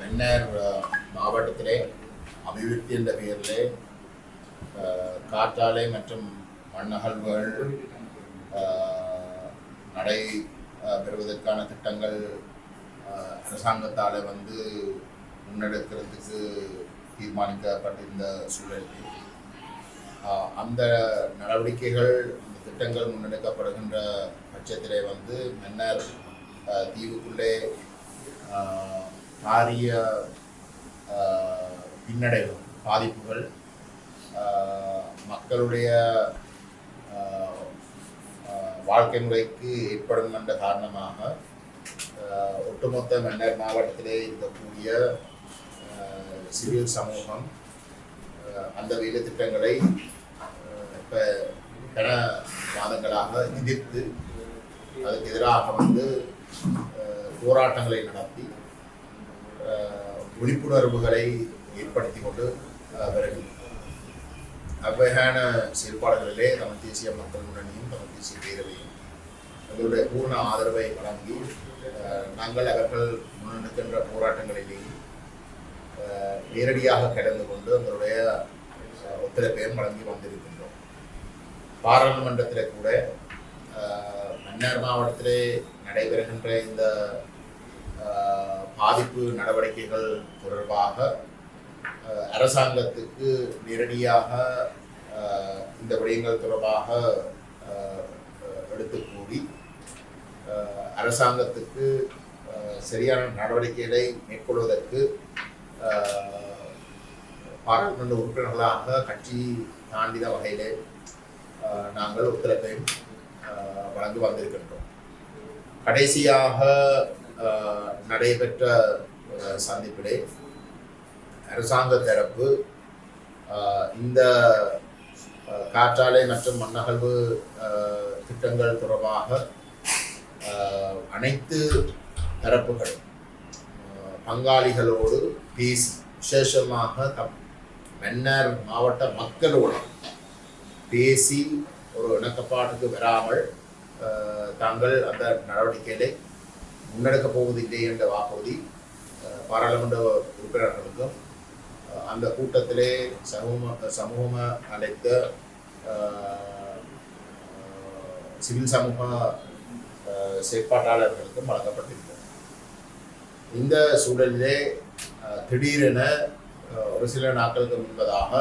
மன்னர் மாவட்டத்திலே அபிவிருத்தி என்ற பெயரிலே காற்றாலை மற்றும் மண்ணகழ்வுகள் நடை பெறுவதற்கான திட்டங்கள் அரசாங்கத்தால் வந்து முன்னெடுக்கிறதுக்கு தீர்மானிக்கப்பட்டிருந்த சூழலில். அந்த நடவடிக்கைகள் அந்த திட்டங்கள் முன்னெடுக்கப்படுகின்ற பட்சத்திலே வந்து மன்னர் தீவுக்குள்ளே பாரிய பின்னடைவு பாதிப்புகள் மக்களுடைய வாழ்க்கை முறைக்கு ஏற்படும் என்ற காரணமாக ஒட்டுமொத்த மன்னர் மாவட்டத்திலே இருக்கக்கூடிய சிவில் சமூகம் அந்த வேலை திட்டங்களை இப்போ கன மாதங்களாக எதிர்த்து அதுக்கு எதிராக வந்து போராட்டங்களை நடத்தி விழிப்புணர்வுகளை ஏற்படுத்தி கொண்டு பிறகு அவ்வகையான செயல்பாடுகளிலே தமிழ் தேசிய மக்கள் முன்னணியும் தமிழ் தேசிய பேரவையும் எங்களுடைய பூர்ண ஆதரவை வழங்கி நாங்கள் அவர்கள் முன்னெடுக்கின்ற போராட்டங்களிலேயும் நேரடியாக கடந்து கொண்டு எங்களுடைய ஒத்துழைப்பையும் வழங்கி வந்திருக்கின்றோம். பாராளுமன்றத்தில் கூட மன்னார் மாவட்டத்திலே நடைபெறுகின்ற இந்த பாதிப்பு நடவடிக்கைகள் தொடர்பாக அரசாங்கத்துக்கு நேரடியாக இந்த விடயங்கள் தொடர்பாக எடுத்து கூறி அரசாங்கத்துக்கு சரியான நடவடிக்கைகளை மேற்கொள்வதற்கு பாராளுமன்ற உறுப்பினர்களாக கட்சி தாண்டித வகையிலே நாங்கள் ஒத்துழைப்பை வழங்கி வந்திருக்கின்றோம். கடைசியாக நடைபெற்ற சந்திப்பிலே அரசாங்க தரப்பு இந்த காற்றாலை மற்றும் மண்ணகழ்வு திட்டங்கள் தொடர்பாக அனைத்து தரப்புகளும் பங்காளிகளோடு பேசி விசேஷமாக தம் மன்னர் மாவட்ட மக்களோடு பேசி ஒரு இணக்கப்பாட்டுக்கு வராமல் தாங்கள் அந்த நடவடிக்கைகளை முன்னெடுக்கப் போவதில்லை என்ற வாக்குறுதி பாராளுமன்ற உறுப்பினர்களுக்கும் அந்த கூட்டத்திலே சமூக சமூகம் அழைத்த சிவில் சமூக செயற்பாட்டாளர்களுக்கும் வழங்கப்பட்டிருக்கிறது. இந்த சூழலிலே திடீரென ஒரு சில நாட்களுக்கு முன்பதாக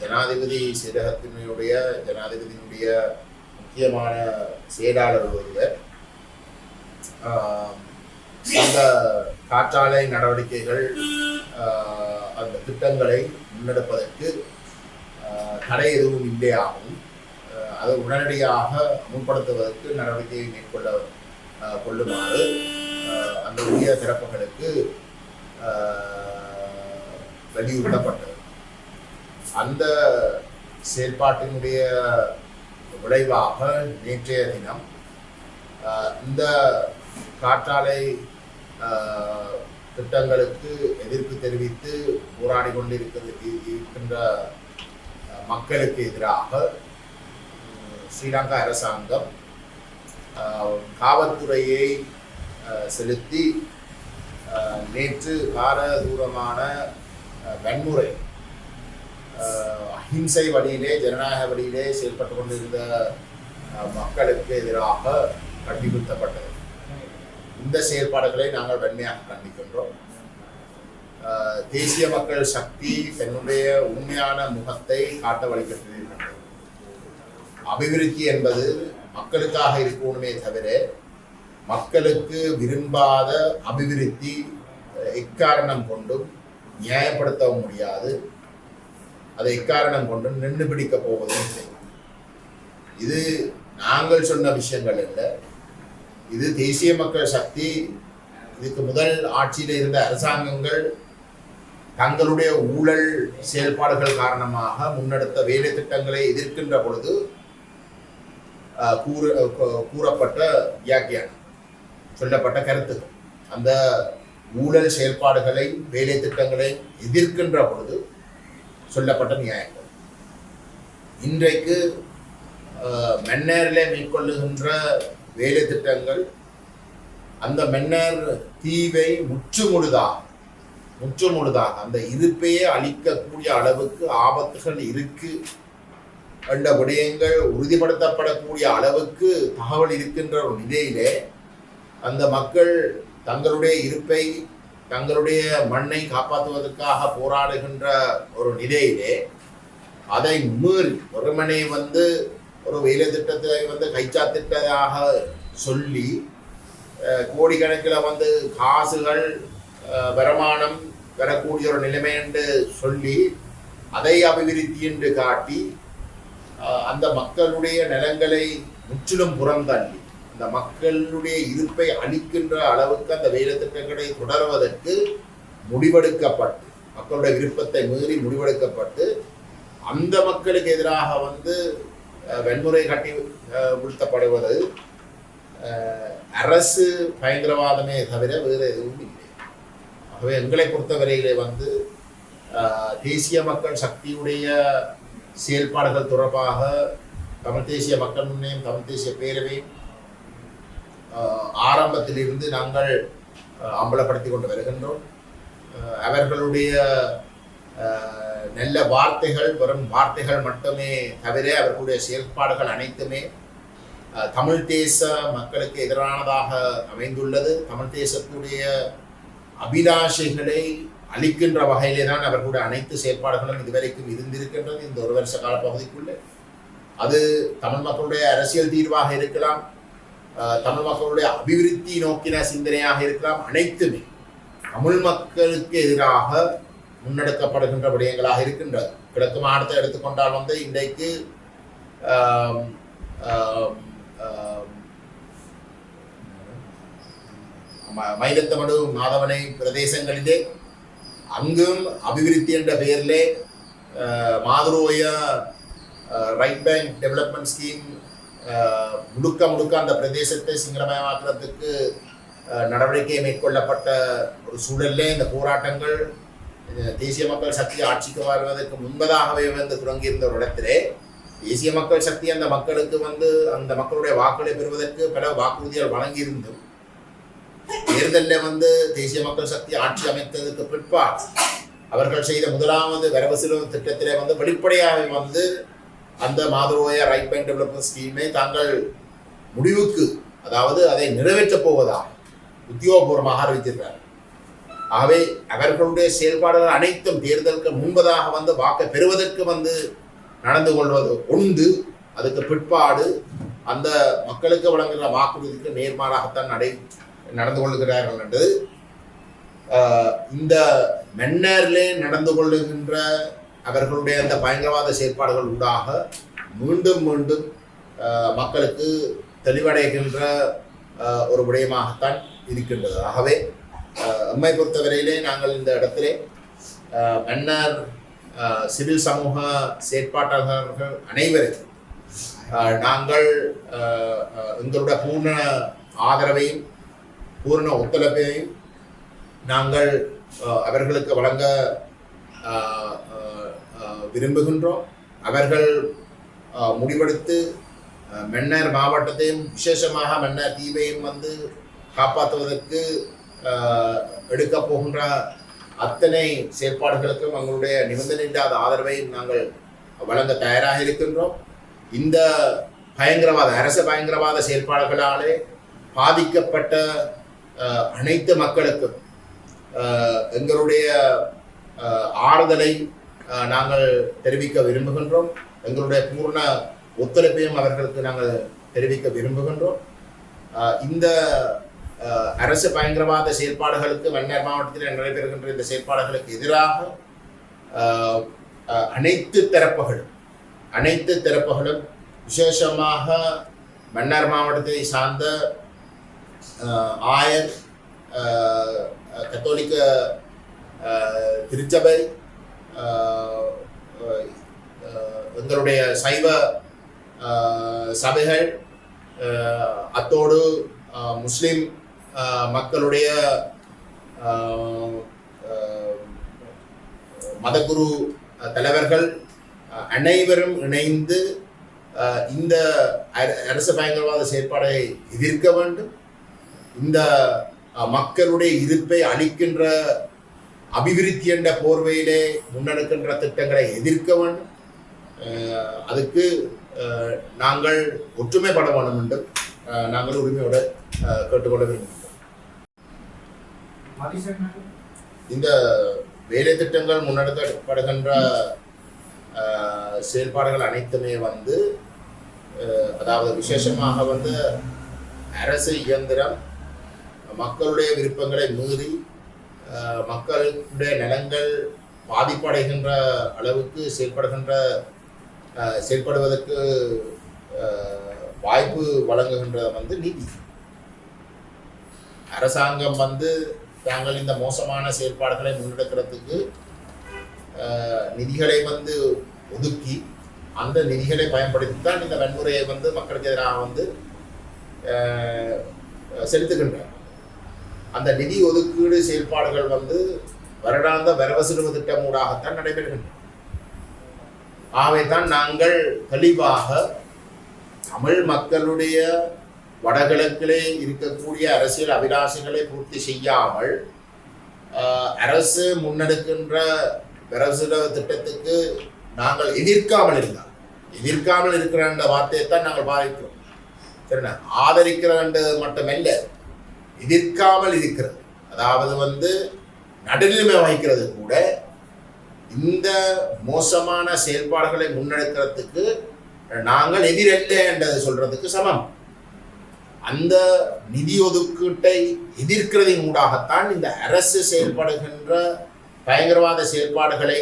ஜனாதிபதி செயலகத்தினுடைய ஜனாதிபதியினுடைய முக்கியமான செயலாளர் ஒருவர் அந்த காற்றாலை நடவடிக்கைகள் ஆஹ் அந்த திட்டங்களை முன்னெடுப்பதற்கு தடை எதுவும் இல்லையாகவும் அதை உடனடியாக முன்படுத்துவதற்கு நடவடிக்கையை மேற்கொள்ள கொள்ளுமாறு அந்த உரிய சிறப்புகளுக்கு ஆஹ் வலியுறுத்தப்பட்டது. அந்த செயல்பாட்டினுடைய விளைவாக நேற்றைய தினம் ஆஹ் இந்த காற்றாலை திட்டங்களுக்கு எதிர்ப்பு தெரிவித்து போராடி கொண்டிருக்கிறது இருக்கின்ற மக்களுக்கு எதிராக ஸ்ரீலங்கா அரசாங்கம் காவல்துறையை செலுத்தி நேற்று கார தூரமான வன்முறை அஹிம்சை வழியிலே ஜனநாயக வழியிலே செயல்பட்டு கொண்டிருந்த மக்களுக்கு எதிராக கண்டிப்பித்தப்பட்டது இந்த செயற்பாடுகளை நாங்கள் வன்மையாக கண்டிக்கின்றோம். தேசிய மக்கள் சக்தி தன்னுடைய உண்மையான முகத்தை காட்ட வழிபட்டிருக்கின்றது அபிவிருத்தி என்பது மக்களுக்காக இருக்கணுமே தவிர மக்களுக்கு விரும்பாத அபிவிருத்தி எக்காரணம் கொண்டும் நியாயப்படுத்தவும் முடியாது. அதை எக்காரணம் கொண்டும் நின்று பிடிக்க போவதும் இல்லை. இது நாங்கள் சொன்ன விஷயங்கள் இல்லை இது தேசிய மக்கள் சக்தி இதுக்கு முதல் ஆட்சியில் இருந்த அரசாங்கங்கள் தங்களுடைய ஊழல் செயல்பாடுகள் காரணமாக முன்னெடுத்த வேலை திட்டங்களை எதிர்க்கின்ற பொழுது ஆஹ், கூற கூறப்பட்ட வியாக்கியானம் சொல்லப்பட்ட கருத்துக்கள் அந்த ஊழல் செயல்பாடுகளை வேலை திட்டங்களை எதிர்க்கின்ற பொழுது சொல்லப்பட்ட நியாயங்கள். இன்றைக்கு ஆஹ், மேற்கொள்ளுகின்ற வேலை திட்டங்கள் அந்த மன்னர் தீவை முற்றுமுழுதாக முற்றுமுழுதாக அந்த இருப்பையே அழிக்கக்கூடிய அளவுக்கு ஆபத்துகள் இருக்கு என்ற விடயங்கள் உறுதிப்படுத்தப்படக்கூடிய அளவுக்கு தகவல் இருக்கின்ற ஒரு நிலையிலே அந்த மக்கள் தங்களுடைய இருப்பை தங்களுடைய மண்ணை காப்பாற்றுவதற்காக போராடுகின்ற ஒரு நிலையிலே அதை மீறி ஒருமனை வந்து ஒரு வேலை திட்டத்தை வந்து கைச்சாத்திட்டதாக சொல்லி கோடிக்கணக்கில் வந்து காசுகள் வருமானம் வரக்கூடிய ஒரு நிலைமை என்று சொல்லி அதை அபிவிருத்தி என்று காட்டி அந்த மக்களுடைய நிலங்களை முற்றிலும் புறந்தள்ளி அந்த மக்களுடைய இருப்பை அளிக்கின்ற அளவுக்கு அந்த வேலை திட்டங்களை தொடர்வதற்கு முடிவெடுக்கப்பட்டு மக்களுடைய விருப்பத்தை மீறி முடிவெடுக்கப்பட்டு அந்த மக்களுக்கு எதிராக வந்து வன்முறை கட்டி அஹ், வீழ்த்தப்படுவது அரசு பயங்கரவாதமே தவிர வேறு எதுவும் இல்லை. ஆகவே எங்களை பொறுத்தவரையிலே வந்து தேசிய மக்கள் சக்தியுடைய செயல்பாடுகள் தொடர்பாக தமிழ் தேசிய மக்கள் முன்னையும் தமிழ் தேசிய பேரவையும் ஆரம்பத்திலிருந்து நாங்கள் அம்பலப்படுத்தி கொண்டு வருகின்றோம். அவர்களுடைய நல்ல வார்த்தைகள் வெறும் வார்த்தைகள் மட்டுமே தவிர அவர்களுடைய செயல்பாடுகள் அனைத்துமே தமிழ் தேச மக்களுக்கு எதிரானதாக அமைந்துள்ளது. தமிழ் தேசத்துடைய அபிலாஷைகளை அளிக்கின்ற வகையிலே தான் அவர்களுடைய அனைத்து செயல்பாடுகளும் இதுவரைக்கும் இருந்திருக்கின்றது இந்த ஒரு வருஷ கால பகுதிக்குள்ளே. அது தமிழ் மக்களுடைய அரசியல் தீர்வாக இருக்கலாம் தமிழ் மக்களுடைய அபிவிருத்தி நோக்கின சிந்தனையாக இருக்கலாம் அனைத்துமே. தமிழ் மக்களுக்கு எதிராக முன்னெடுக்கப்படுகின்ற விடயங்களாக இருக்கின்றது. கிழக்கு மாவட்டத்தை எடுத்துக்கொண்டால் வந்து இன்றைக்கு மயிலத்தமடு மாதவனை பிரதேசங்களிலே அங்கும் அபிவிருத்தி என்ற பெயரிலே மாதுரோய ரைட் பேங்க் டெவலப்மெண்ட் ஸ்கீம் முழுக்க முழுக்க அந்த பிரதேசத்தை சிங்களமயமாக்குறதுக்கு நடவடிக்கை மேற்கொள்ளப்பட்ட ஒரு சூழல்ல இந்த போராட்டங்கள் தேசிய மக்கள் சக்தி ஆட்சிக்கு வருவதற்கு முன்பதாகவே வந்து தொடங்கியிருந்த ஒரு இடத்திலே தேசிய மக்கள் சக்தி அந்த மக்களுக்கு வந்து அந்த மக்களுடைய வாக்குகளை பெறுவதற்கு பல வாக்குறுதிகள் வழங்கியிருந்தும் தேர்தலில் வந்து தேசிய மக்கள் சக்தி ஆட்சி அமைத்ததுக்கு பிற்பாடு அவர்கள் செய்த முதலாவது வரவு செலவு திட்டத்திலே வந்து வெளிப்படையாக வந்து அந்த மாதுரோய ரைட் பேங்க் டெவலப்மெண்ட் ஸ்கீமை தாங்கள் முடிவுக்கு அதாவது அதை நிறைவேற்றப் போவதாக உத்தியோகபூர்வமாக அறிவித்திருக்கிறார் ஆகவே அவர்களுடைய செயல்பாடுகள் அனைத்தும் தேர்தலுக்கு முன்பதாக வந்து வாக்கை பெறுவதற்கு வந்து நடந்து கொள்வது உண்டு. அதுக்கு பிற்பாடு அந்த மக்களுக்கு வழங்குகிற வாக்குறுதிக்கு நேர்மாறாகத்தான் நடை நடந்து கொள்கிறார்கள் என்று இந்த மன்னரிலே நடந்து கொள்ளுகின்ற அவர்களுடைய அந்த பயங்கரவாத செயற்பாடுகள் உண்டாக மீண்டும் மீண்டும் மக்களுக்கு தெளிவடைகின்ற ஒரு விடயமாகத்தான் இருக்கின்றது. ஆகவே உண்மை பொறுத்தவரையிலே நாங்கள் இந்த இடத்திலே மன்னர் சிவில் சமூக செயற்பாட்டாளர்கள் அனைவரும் நாங்கள் எங்களோட பூர்ண ஆதரவையும் பூர்ண ஒத்துழைப்பையும் நாங்கள் அவர்களுக்கு வழங்க விரும்புகின்றோம். அவர்கள் முடிவெடுத்து மன்னர் மாவட்டத்தையும் விசேஷமாக மன்னர் தீவையும் வந்து காப்பாற்றுவதற்கு எடுக்க எடுக்கப் போகின்ற அத்தனை செயற்பாடுகளுக்கும் எங்களுடைய நிபந்தனையில்லாத ஆதரவையும் நாங்கள் வழங்க தயாராக இருக்கின்றோம். இந்த பயங்கரவாத அரச பயங்கரவாத செயல்பாடுகளாலே பாதிக்கப்பட்ட அனைத்து மக்களுக்கும் எங்களுடைய ஆறுதலை நாங்கள் தெரிவிக்க விரும்புகின்றோம். எங்களுடைய பூர்ண ஒத்துழைப்பையும் அவர்களுக்கு நாங்கள் தெரிவிக்க விரும்புகின்றோம். இந்த அரசு பயங்கரவாத செயல்பாடுகளுக்கு மன்னர் மாவட்டத்தில் நடைபெறுகின்ற இந்த செயல்பாடுகளுக்கு எதிராக அனைத்து தரப்புகளும் அனைத்து தரப்புகளும் விசேஷமாக மன்னார் மாவட்டத்தை சார்ந்த ஆயர் கத்தோலிக்க திருச்சபை எங்களுடைய சைவ சபைகள் அத்தோடு முஸ்லீம் மக்களுடைய மதகுரு தலைவர்கள் அனைவரும் இணைந்து அஹ், இந்த அர- அரசு பயங்கரவாத செயற்பாடை எதிர்க்க வேண்டும். இந்த மக்களுடைய இருப்பை அளிக்கின்ற அபிவிருத்தி என்ற போர்வையிலே முன்னெடுக்கின்ற திட்டங்களை எதிர்க்க வேண்டும். அதுக்கு அஹ், நாங்கள் ஒற்றுமைப்பட வேண்டும் என்றும் அஹ், நாங்கள் உரிமையோடு கேட்டுக்கொள்ள விரும்புகிறோம் இந்த வேலை திட்டங்கள் முன்னெடுக்கப்படுகின்ற செயல்பாடுகள் அனைத்துமே வந்து அதாவது விசேஷமாக வந்து அரசு இயந்திரம் மக்களுடைய விருப்பங்களை மீறி மக்களுடைய நலங்கள் பாதிப்படைகின்ற அளவுக்கு செயல்படுகின்ற செயல்படுவதற்கு வாய்ப்பு வழங்குகின்றது வந்து நீதி. அரசாங்கம் வந்து தாங்கள் இந்த மோசமான செயல்பாடுகளை முன்னெடுக்கிறதுக்கு நிதிகளை வந்து ஒதுக்கி அந்த நிதிகளை பயன்படுத்தி தான் இந்த வன்முறையை வந்து மக்களுக்கு எதிராக வந்து செலுத்துகின்றார். அந்த நிதி ஒதுக்கீடு செயல்பாடுகள் வந்து வருடாந்த வரவு திட்டம் ஊடாகத்தான் நடைபெறுகின்றன. ஆகவே தான் நாங்கள் தெளிவாக தமிழ் மக்களுடைய வடகிழக்கிலே இருக்கக்கூடிய அரசியல் அபிலாஷைகளை பூர்த்தி செய்யாமல் அரசு முன்னெடுக்கின்ற பிரசுர திட்டத்துக்கு நாங்கள் எதிர்க்காமல் இருந்தால் எதிர்க்காமல் இருக்கிற என்ற வார்த்தையை தான் நாங்கள் பாதிக்கிறோம். சரிண்ணா? ஆதரிக்கிறன்றது மட்டுமல்ல எதிர்க்காமல் இருக்கிறது. அதாவது வந்து நடுநிலைமை வகிக்கிறது கூட இந்த மோசமான செயல்பாடுகளை முன்னெடுக்கிறதுக்கு நாங்கள் எதிரல்ல என்றதை சொல்றதுக்கு சமம். அந்த நிதி ஒதுக்கீட்டை எதிர்க்கிறதின் ஊடாகத்தான் இந்த அரசு செயல்படுகின்ற பயங்கரவாத செயல்பாடுகளை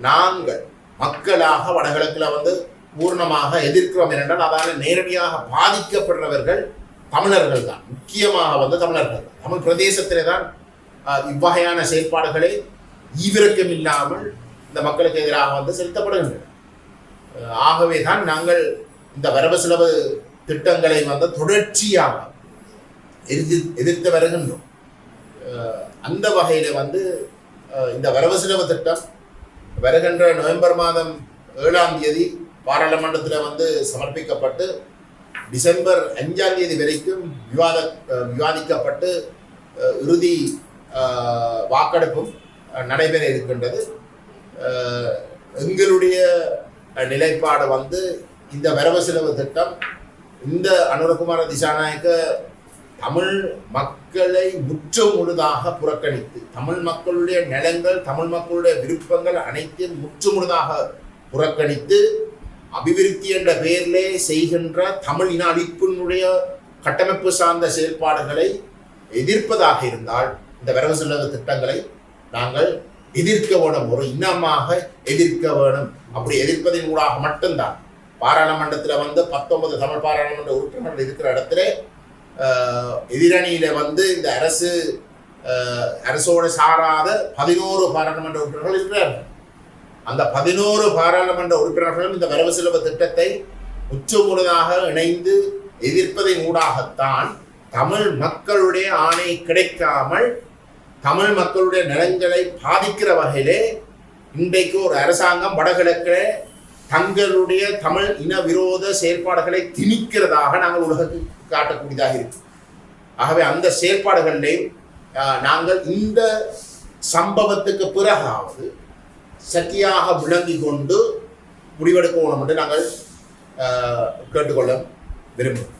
நாங்கள் மக்களாக வடகிழக்கில் வந்து பூர்ணமாக எதிர்க்கிறோம் என்றால் அதால் நேரடியாக பாதிக்கப்படுறவர்கள் தமிழர்கள் தான் முக்கியமாக வந்து தமிழர்கள் தான். தமிழ் பிரதேசத்திலே தான் இவ்வகையான செயல்பாடுகளை ஈவிரக்கம் இல்லாமல் இந்த மக்களுக்கு எதிராக வந்து செலுத்தப்படுகின்றன ஆகவே தான் நாங்கள் இந்த வரவு செலவு திட்டங்களை வந்து தொடர்ச்சியாக எதிர்த்து எதிர்த்து வருகின்றோம். அந்த வகையில் வந்து இந்த வரவு செலவு திட்டம் வருகின்ற நவம்பர் மாதம் ஏழாம் தேதி பாராளுமன்றத்தில் வந்து சமர்ப்பிக்கப்பட்டு டிசம்பர் அஞ்சாம் தேதி வரைக்கும் விவாத விவாதிக்கப்பட்டு இறுதி வாக்கெடுப்பும் நடைபெற இருக்கின்றது. எங்களுடைய நிலைப்பாடு வந்து இந்த வரவு செலவு திட்டம் இந்த அனுரகுமார திசாநாயக்க தமிழ் மக்களை முற்று முழுதாக புறக்கணித்து தமிழ் மக்களுடைய நிலங்கள் தமிழ் மக்களுடைய விருப்பங்கள் அனைத்தையும் முற்று முழுதாக புறக்கணித்து அபிவிருத்தி என்ற பெயரிலே செய்கின்ற தமிழ் இன அழிப்பினுடைய கட்டமைப்பு சார்ந்த செயல்பாடுகளை எதிர்ப்பதாக இருந்தால் இந்த வரவு செலவு திட்டங்களை நாங்கள் எதிர்க்க வேணும் ஒரு இனமாக எதிர்க்க வேணும். அப்படி எதிர்ப்பதின் ஊடாக மட்டும்தான். பாராளுமன்றத்தில் வந்து பத்தொன்பது தமிழ் பாராளுமன்ற உறுப்பினர்கள் இருக்கிற இடத்துல எதிரணியில் வந்து இந்த அரசு அரசோடு சாராத பதினோரு பாராளுமன்ற உறுப்பினர்கள் இருக்கிறார்கள். அந்த பதினோரு பாராளுமன்ற உறுப்பினர்களும் இந்த வரவு செலவு திட்டத்தை உச்சமுழுதாக இணைந்து எதிர்ப்பதை ஊடாகத்தான் தமிழ் மக்களுடைய ஆணை கிடைக்காமல் தமிழ் மக்களுடைய நலன்களை பாதிக்கிற வகையிலே இன்றைக்கு ஒரு அரசாங்கம் வடகிழக்கிலே தங்களுடைய தமிழ் இன விரோத செயல்பாடுகளை திணிக்கிறதாக நாங்கள் உலகத்துக்கு காட்டக்கூடியதாக இருக்கு. ஆகவே அந்த செயல்பாடுகளிலே நாங்கள் இந்த சம்பவத்துக்கு பிறகாவது சக்தியாக விளங்கி கொண்டு முடிவெடுக்க வேணும் என்று நாங்கள் கேட்டுக்கொள்ள விரும்புகிறோம்.